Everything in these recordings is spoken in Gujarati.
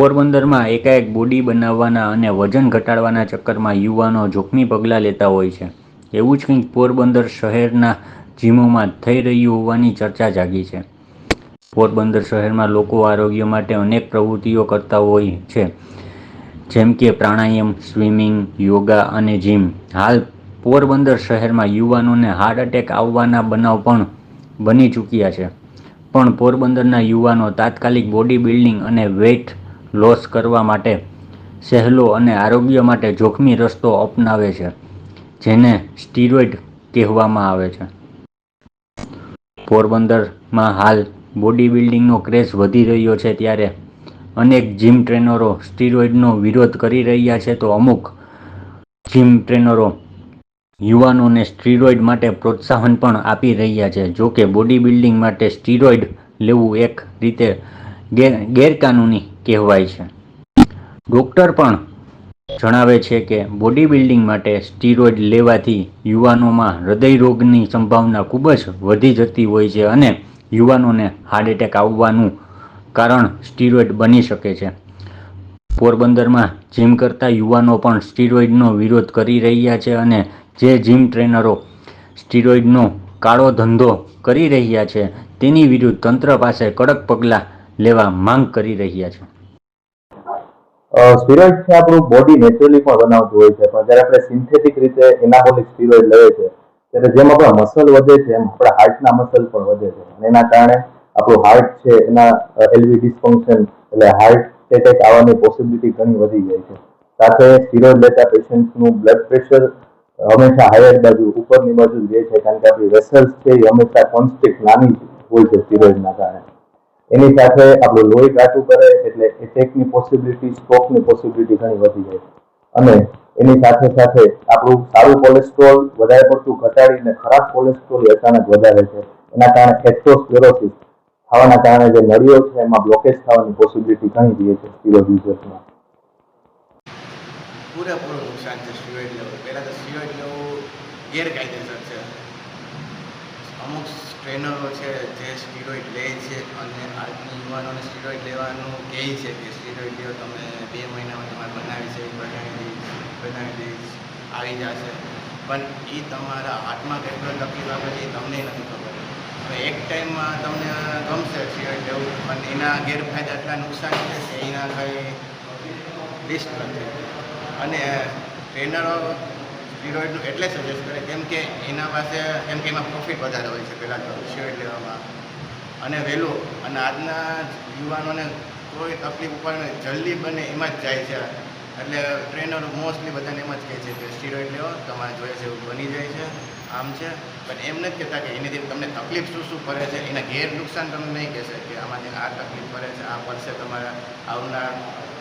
પોરબંદરમાં એકાએક બોડી બનાવવાના અને વજન ઘટાડવાના ચક્કરમાં યુવાનો જોખમી પગલાં લેતા હોય છે. એવું જ કંઈક પોરબંદર શહેરના જીમોમાં થઈ રહ્યું હોવાની ચર્ચા જાગી છે. પોરબંદર શહેરમાં લોકો આરોગ્ય માટે અનેક પ્રવૃત્તિઓ કરતા હોય છે. જેમ કે પ્રાણાયામ, સ્વિમિંગ, યોગા અને જીમ. હાલ પોરબંદર શહેરમાં યુવાનોને હાર્ટ એટેક આવવાના બનાવ પણ બની ચૂક્યા છે. પણ પોરબંદરના યુવાનો તાત્કાલિક બોડી બિલ્ડિંગ અને વેઇટ લોસ કરવા માટે સહેલો અને આરોગ્ય માટે જોખમી રસ્તો અપનાવે છે, જેને સ્ટીરોઇડ કહેવામાં આવે છે. પોરબંદરમાં હાલ બોડી બિલ્ડિંગનો ક્રેઝ વધી રહ્યો છે ત્યારે અનેક જીમ ટ્રેનરો સ્ટીરોઇડનો વિરોધ કરી રહ્યા છે તો અમુક જીમ ટ્રેનરો યુવાનોને સ્ટીરોઇડ માટે પ્રોત્સાહન પણ આપી રહ્યા છે. જો કે બોડી બિલ્ડિંગ માટે સ્ટીરોઇડ લેવું એક રીતે ગેર ગેરકાનૂની કહેવાય છે. ડૉક્ટર પણ જણાવે છે કે બોડી બિલ્ડિંગ માટે સ્ટીરોઇડ લેવાથી યુવાનોમાં હૃદયરોગની સંભાવના ખૂબ જ વધી જતી હોય છે અને યુવાનોને હાર્ટ એટેક આવવાનું કારણ સ્ટીરોઇડ બની શકે છે. પોરબંદરમાં જીમ કરતા યુવાનો પણ સ્ટીરોઇડનો વિરોધ કરી રહ્યા છે અને જે જીમ ટ્રેનરો સ્ટીરોઇડનો કાળો ધંધો કરી રહ્યા છે તેની વિરુદ્ધ તંત્ર પાસે કડક પગલાં લેવા માંગ કરી રહ્યા છે. સ્ટીરોઇડ છે આપણું બોડી નેચરલી પણ બનાવતું હોય છે. પણ જ્યારે આપણે સિન્થેટિક રીતે એનાબોલિક સ્ટીરોઇડ લઈએ છે ત્યારે જેમ આપણા મસલ વધે છે, એમ આપણા હાર્ટના મસલ પણ વધે છે. અને એના કારણે આપણું હાર્ટ છે, એના એલવી ડિસ્ફંક્શન એટલે હાર્ટ એટેક આવવાની પોસિબિલિટી ઘણી વધી જાય છે. સાથે સ્ટીરોઇડ લેતા પેશન્ટનું બ્લડ પ્રેશર હંમેશા હાયર બાજુ, ઉપરની બાજુ જ છે, કારણ કે આપણી વેસલ્સ છે, એ હંમેશા કોન્સ્ટ્રિક્ટ નાની હોય છે સ્ટીરોઇડના કારણે. એની સાથે આપણું લોહી ઘાટું કરે, એટલે એટેકની પોસિબિલિટી સ્ટ્રોકની પોસિબિલિટી ઘણી વધી જાય. અને એની સાથે સાથે આપણું સારું કોલેસ્ટ્રોલ વધારે પડતું ઘટાડીને ખરાબ કોલેસ્ટ્રોલ અચાનક વધારે છે. એના કારણે એથ્રોસ્ક્લેરોસિસ થવાના કારણે જે નળીઓ છે, એમાં બ્લોકેજ થવાની પોસિબિલિટી ઘણી રહે છે સ્ટીરોઇડ યુઝર્સમાં પૂરેપૂરું નુકસાન છે સ્ટીરોઇડ લેવું. પહેલાં તો સ્ટીરોઇડ લેવું ગેરકાયદેસર છે. અમુક ટ્રેનરો છે, જે સ્ટીરોઇડ લે છે અને આજની યુવાનોને સ્ટીરોઇડ લેવાનું કહે છે કે સ્ટીરોઇડ લ્યો, તમે બે મહિનામાં તમારે બનાવી છે, બનાવી દઈશ બનાવી દઈશ આવી જશે. પણ એ તમારા હાથમાં કેટલો તકલીફ આપે છે એ તમને નથી ખબર. હવે એક ટાઈમમાં તમને ગમશે સ્ટીરોઇડ લેવું પણ એના ગેરફાયદા એટલા નુકસાન છે એના કંઈ લિસ્ટ નથી. અને ટ્રેનરો સ્ટીરોઇડનું એટલે સજેસ્ટ કરે, કેમ કે એના પાસે, કેમ કે એમાં પ્રોફિટ વધારે હોય છે પહેલાં તો સ્ટીરોઇડ લેવામાં. અને વહેલું અને આજના યુવાનોને કોઈ તકલીફ ઉપર જલ્દી બને એમાં જ જાય છે. એટલે ટ્રેનર મોસ્ટલી બધાને એમ જ કહે છે કે સ્ટીરોઇડ લેવો તમારે જોઈએ છે એવું બની જાય છે, આમ છે. પણ એમ નથી કહેતા કે એની તમને તકલીફ શું શું પડે છે, એના ગેર નુકસાન તમને નહીં કહેશે કે આમાંથી આ તકલીફ પડે છે, આ પડશે તમારા આવનાર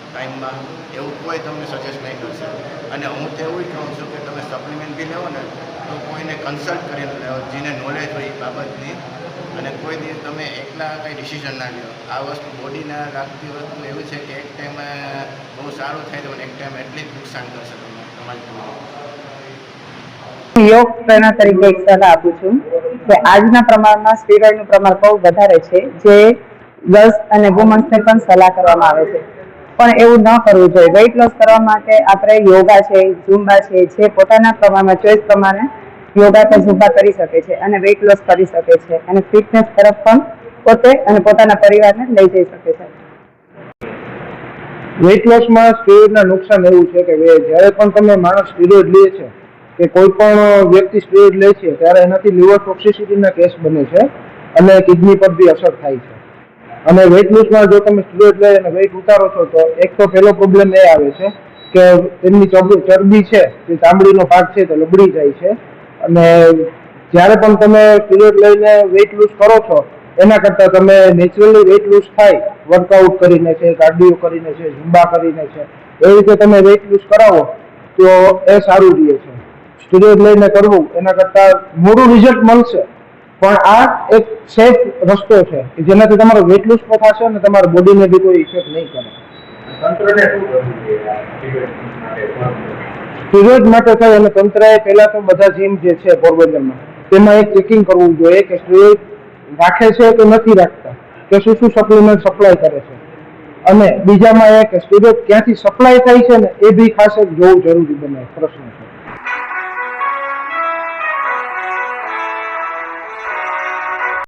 ટાઈમમાં એવું કોઈ તમને સજેસ્ટ નહીં કરશે. અને હું તો એવું કહું છું કે તમે સપ્લિમેન્ટ બી લેવો ને, તો કોઈને કન્સલ્ટ કરીને લેવો જેને નોલેજ હોય એ બાબતની. અને કોઈ દિવસ તમે એકલા કંઈ ડિસિઝન ના લ્યો. આ વસ્તુ બોડીને લાગતી વસ્તુ એવું છે કે એક ટાઈમે બહુ સારું થાય તો એક ટાઈમ એટલી જ નુકસાન કરશે તમને, તમારી યોગ પ્રેરણા તરીકે એક સલાહ આપું છું કે આજના પ્રમાણમાં સ્ટીરોઇડનું પ્રમાણ બહુ વધારે છે, જે ગર્લ્સ અને વુમન્સને પણ સલાહ કરવામાં આવે છે. પણ એવું ન કરવું જોઈએ. વેઇટ લોસ કરવા માટે આપણે યોગા છે ઝુંબા છે, જે પોતાના પ્રમાણમાં ચોઈસ પ્રમાણે યોગા કે ઝુંબા કરી શકે છે અને વેઇટ લોસ કરી શકે છે. અને ફિટનેસ તરફ પણ પોતે અને પોતાના પરિવારને લઈ જઈ શકે છે. વેઇટ લોસમાં સ્ટીરોઇડના નુકસાન એવું છે કે જ્યારે પણ તમે માણસ સ્ટીરોઇડ લે છે, કે કોઈ પણ વ્યક્તિ સ્ટીરોઇડ લે છે, ત્યારે એનાથી લિવર ટોક્સિસિટીના કેસ બને છે અને કિડની પર બી અસર થાય છે. અને વેઇટ લોસમાં જો તમે સ્ટીરોઇડ લઈ અને વેઇટ ઉતારો છો, તો એક તો પહેલો પ્રોબ્લેમ એ આવે છે કે તેમની ચરબી છે જે ચામડીનો ભાગ છે, તે લબડી જાય છે. અને જ્યારે પણ તમે સ્ટીરોઇડ લઈને વેઇટ લૂઝ કરો છો, એના કરતાં તમે નેચરલી વેઇટ લૂઝ થાય વર્કઆઉટ કરીને છે કાર્ડિયો કરીને છે ઝુંબા કરીને છે એ રીતે તમે વેઇટ લૂઝ કરાવો, તો એ સારું રહે છે. સ્ટીરોઇડ લઈને કરવું, એના કરતાં મોડું રિઝલ્ટ મળશે. પણ આ એક સેફ રસ્તો છે કે જેનાથી તમારો વેટ લોસ પણ થશે અને તમારા બોડીને બી કોઈ ઇફેક્ટ નહીં કરે. સ્ટીરોઇડ માટે? થાય અને તંત્રએ પહેલા તો બધા જીમ જે છે પોરબંદરમાં તેમાં એક ચેકિંગ કરવું જોઈએ કે સ્ટીરોઇડ રાખે છે કે નથી રાખતા કે શું શું સપ્લિમેન્ટ સપ્લાય કરે છે. અને બીજામાં એ કે સ્ટીરોઇડ ક્યાંથી સપ્લાય થાય છે ને એ બી ખાસ જોવું જરૂરી બને પ્રશ્ન છે.